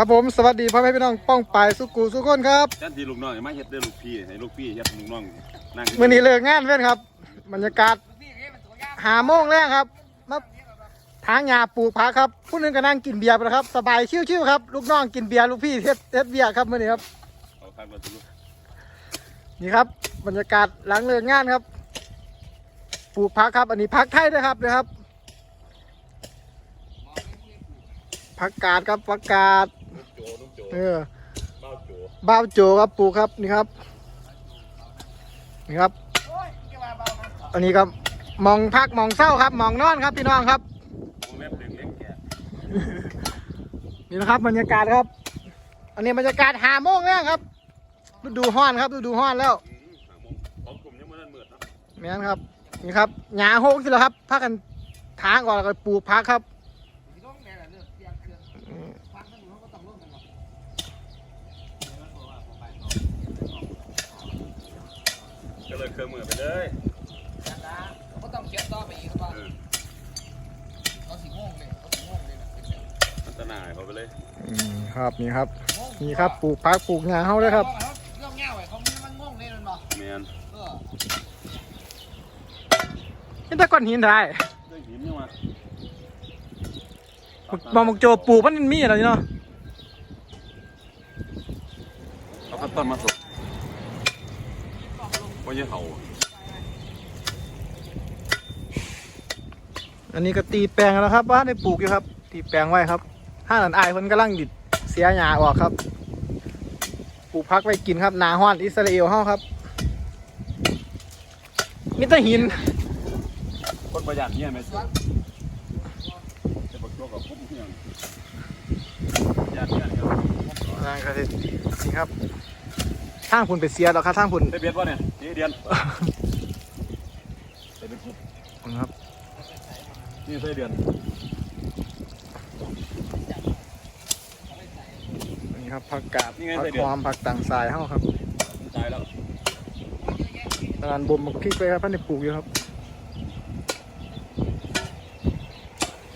ครับผมสวัสดีพ่อแม่พี่น้องป้องปายสุกูสุกคนครับจันทีลูกน้องอย่ามาเฮ็ดเด้อลูกพี่ให้ลูกพี่เฮ็ดลูกน้องนั่งมื่อนี้เลิกงานเว้นครับบรรยากาศหาโมงแรกครับมาทางยาปลูกผักครับ ผู้หนึงก็นั่งกินเบียร์ไปแล้วครับ สบายชิวๆครับ ลูกน้องกินเบียร์ลูกพี่เฮ็ดเฮ็ดเบียร์ครับมื่อนี้ครับเอาคันมาสิลูกนี่ครับ บรรยากาศหลังเลิกงานครับปลูกผักครับ อันนี้ผักไทยนะครับนะครับผักกาดครับผักกาดโจน้องโจ เออเบ้าโจบ้าวโจครับปูครับนี่ครับ นี่ครับ อันนี้ก็มองพักมองเศร้าครับ มองนอนครับพี่น้องครับนี่นะครับบรรยากาศครับ อันนี้บรรยากาศหาโมงแล้วครับฤดูห้อนครับฤดูห้อนแล้วอืมหามองของกลุ่มยังบ่ทันะแม่นครับ นี่ครับหญ้าโฮกสิแล้วครับพักกันทางก่อนแล้วก็ปลูกพักครับ เลยเครื่องมือไปเลยก็ต้องเก็บต่อไปอีกครับว่าเออเขาสิงงเลยเขาสิงงเลยนะเป็นแบบอันตรายเขาไปเลยอืมครับนี่ครับนี่ครับปลูกพักปลูกหญ้าเฮาเลยครับ เรื่องเงี้ยไว้เขาไม่มันงงเลยมันบอกแม่นเออนี่แต่ก้อนหินได้ได้หินยังวะมองมองโจปลูกมันมีอะไรเนาะเอาขั้นต้นมาสุก บ่ยังเห่าอันนี้ก็ตีแปลงแล้วครับว่าได้ปลูกอยู่ครับ ตีแปลงไว้ครับห้าหลันอายเพิ่นกำลังดิดเสียหญ้าออกครับปลูกพักไว้กินครับหนาฮ้อนอิสราเอลเฮาครับมีแต่หิน คนประหยัดเนี่ยแม่สิจะบักตัวกับพุ่มเฮียงประหยัดเนี่ยครับนั่นก็สินี่ครับ ทางพุ่นไปเสียแล้วครับทางพุ่นได้เบียดวะเนี่ยนี่เดือนได้เป็นพุ่มครับนี่ใส่เดือนนี่ครับผักกาดผักหอมผักต่างสายเฮาครับตายแล้วตอนนั้นบ่มบักพริกไปครับเพิ่นได้ปลูกอยู่ครับ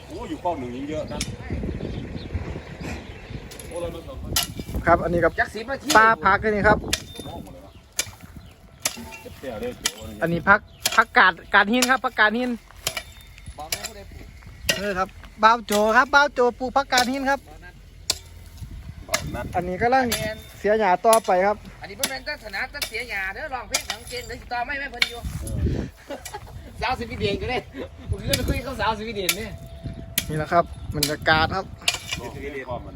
โอ้อยู่เป้าหนึ่งยิงเยอะนั่นโอ้เราโดนสองคนครับอันนี้กับจักสิบนาทีปลาผักอันนี้ครับ มองหมดเลยวะ เจ็บเสียเลยเจ๋วอันนี้ผักผักกาดกาดหินครับผักกาดหินบอกแม่ผู้ใดปลูกเออครับบ้าวโจครับบ้าวโจปลูกผักกาดหินครับตอนนั้นนัดอันนี้ก็ลังอันนี้เสียหญ้าต่อไปครับ อันนี้เพิ่นเป็นตั้งฐานะตั้งเสียหยาเด้อลองเพลงของเกณฑ์เดี๋ยวสิต่อไม่แม่เพิ่นอยู่สาวสิบิเดียนก็ได้ผมก็จะคุยกับสาวสิบิเดียนเนี่ยนี่แหละครับบรรยากาศครับบอกที่เรียกพ่อมัน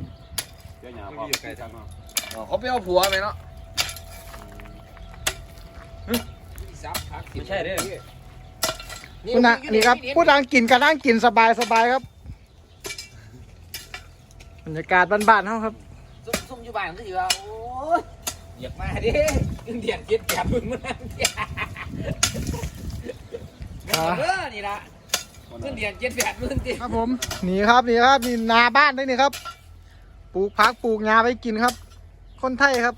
เจ้าหยาพ่ออยู่ใกล้ทางเนาะอ๋อเขาไปเอาผัวไปเนาะ ไม่ใช่เด้อผู้นะนี่ครับผู้นั่งกินก็นั่งกินสบายสบายครับบรรยากาศบ้านๆเฮาครับซุ่มซุ่มอยู่บ้านก็ถือว่าโอ้ยอยากมาดิเงินเดือนเก็บแกบมึงมันนั่นเด้อนี่ละเงินเดือนเจ็ดแปดหมื่นติครับผมนี่ครับนี่ครับนี่นาบ้านได้นี่ครับปลูกผักปลูกหญ้าไว้กินครับ คนไทยครับ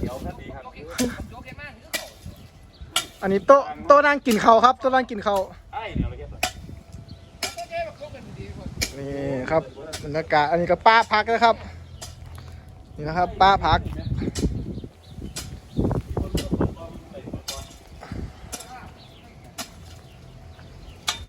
เดี๋ยวท่านดีครับโอันนี้โต๊ะโต๊ะนั่งกินข้าวครับโต๊ะนั่งกินข้าวไอ้เนี่ยเราเก็บโอเคมาคบกันดีคนนี่ครับบรรยากาศอันนี้ก็ป้าพักนะครับ นี่นะครับ ป้าพัก